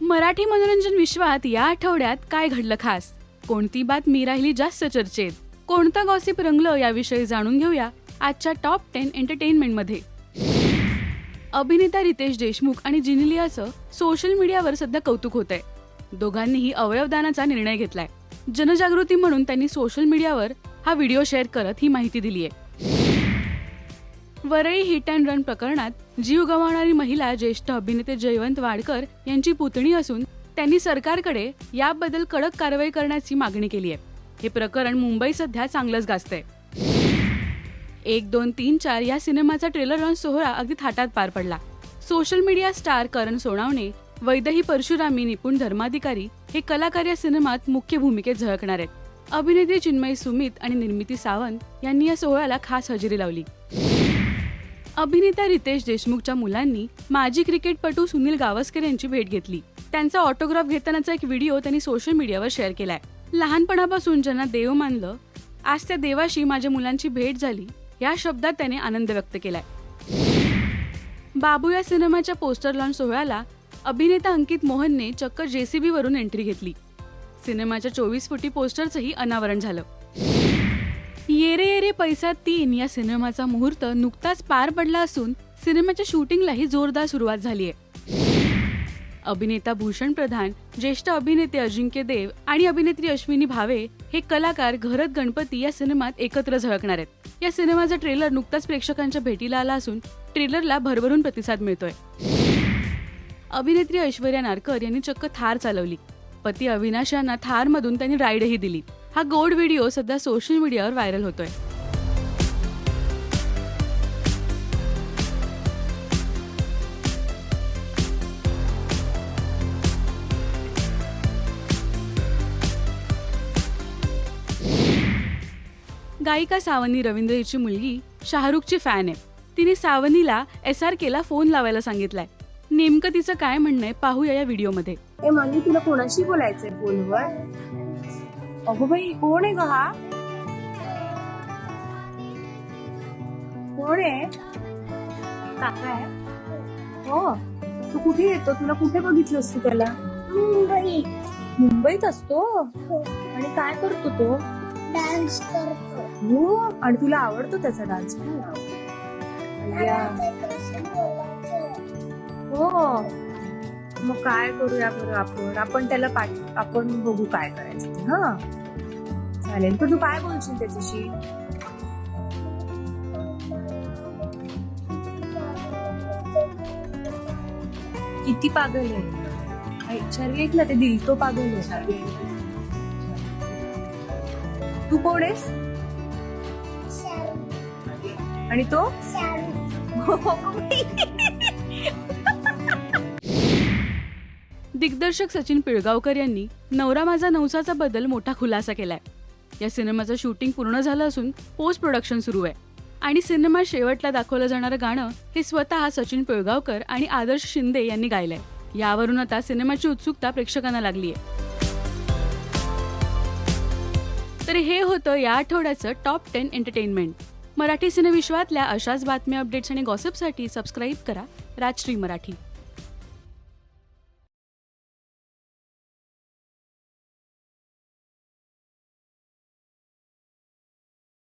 मराठी मनोरंजन विश्वात या आठवड्यात काय घडलं खास? कोणती बातमी राहिली जास्त चर्चेत? कोणतं गॉसिप रंगलं याविषयी जाणून घेऊया आजच्या टॉप टेन एंटरटेनमेंटमध्ये अभिनेता रितेश देशमुख आणि जिनिलियाचं सोशल मीडियावर सध्या कौतुक होत आहे दोघांनीही अवयवदानाचा निर्णय घेतलाय. जनजागृती म्हणून त्यांनी सोशल मीडियावर हा व्हिडिओ शेअर करत ही माहिती दिली आहे वरळी हिट अँड रन प्रकरणात जीव गमावणारी महिला ज्येष्ठ अभिनेते जयवंत वाडकर यांची पुतणी असून त्यांनी सरकारकडे याबद्दल कडक कारवाई करण्याची मागणी केली आहे. हे प्रकरण मुंबई सध्या चांगलंच गाजतंय. एक दोन तीन चार या सिनेमाचा ट्रेलर रन सोहळा अगदी थाटात पार पडला. Social media star Karan Sonawane Vaidehi Parshurami Nipun Dharmadhikari हे कलाकार या सिनेमात मुख्य भूमिकेत झळकणार आहेत. अभिनेत्री चिन्मयी सुमित आणि निर्मिती सावंत यांनी या सोहळ्याला खास हजेरी लावली. अभिनेता रितेश देशमुखच्या मुलांनी माजी क्रिकेटपटू सुनील गावस्कर यांची भेट घेतली. त्यांचा ऑटोग्राफ घेतानाचा एक व्हिडिओ त्यांनी सोशल मीडियावर शेअर केलाय. लहानपणापासून ज्यांना देव मानलं आज त्या देवाशी माझ्या मुलांची भेट झाली या शब्दात त्याने आनंद व्यक्त केलाय. बाबू या सिनेमाच्या पोस्टर लॉन्च सोहळ्याला अभिनेता अंकित मोहनने चक्क जेसीबी वरून एंट्री घेतली. सिनेमाच्या चोवीस फुटी पोस्टरचंही अनावरण झालं. येरे येरे पैसा तीन या सिनेमाचा मुहूर्त नुकताच पार पडला असून सिनेमाच्या शूटिंगलाही जोरदार सुरुवात झाली आहे अभिनेता भूषण प्रधान ज्येष्ठ अभिनेते अजिंक्य देव आणि अभिनेत्री अश्विनी भावे हे कलाकार घरत गणपती या सिनेमात एकत्र झळकणार आहेत. या सिनेमाचा ट्रेलर नुकताच प्रेक्षकांच्या भेटीला आला असून ट्रेलरला भरभरून प्रतिसाद मिळतोय. अभिनेत्री ऐश्वर्या नारकर यांनी चक्क थार चालवली. पती अविनाश यांना थारमधून त्यांनी राईडही दिली. हा गोड व्हिडिओ सध्या सोशल मीडियावर व्हायरल होतोय. गायिका सावनी रवींद्र हिची मुलगी शाहरुखची फॅन आहे. तिने सावनीला एस आर केला फोन लावायला सांगितलाय. नेमकं तिचं काय म्हणणं आहे पाहूया या व्हिडिओमध्ये. ए मम्मी तुला कोणाशी बोलायचंय? फोनवर अगो बाई कोण आहे ग हा? कोण आहे? काका आहे? हो तू कुठे येतो? तुला कुठे बघितलंस तू त्याला? मुंबई. मुंबईत असतो? आणि काय करतो तो? डान्स करतो. हो आणि तुला आवडतो त्याचा डान्स? हो. मग काय करूया बरं आपण? आपण त्याला पाठ आपण बघू काय करायचं ते हा? चालेल. पण तू काय बोलशील त्याच्याशी? किती पागल आहे. शरीर एक ना ते दिल तो पागल आहे. तू कोण आहेस? आणि तो? दिग्दर्शक सचिन पिळगावकर यांनी नवरा माझा नवसाचा बदल मोठा खुलासा केलाय. या सिनेमाचं शूटिंग पूर्ण झालं असून पोस्ट प्रोडक्शन सुरू आहे. आणि सिनेमा शेवटला दाखवलं जाणारं गाणं हे स्वतः सचिन पिळगावकर आणि आदर्श शिंदे यांनी गायलंय. यावरून आता सिनेमाची उत्सुकता प्रेक्षकांना लागली आहे तर हे होतं या आठवड्याचं टॉप टेन एंटरटेनमेंट मराठी सिनेविश्वातल्या अशाच बातम्या अपडेट्स आणि गॉसिपसाठी सबस्क्राईब करा राजश्री मराठी.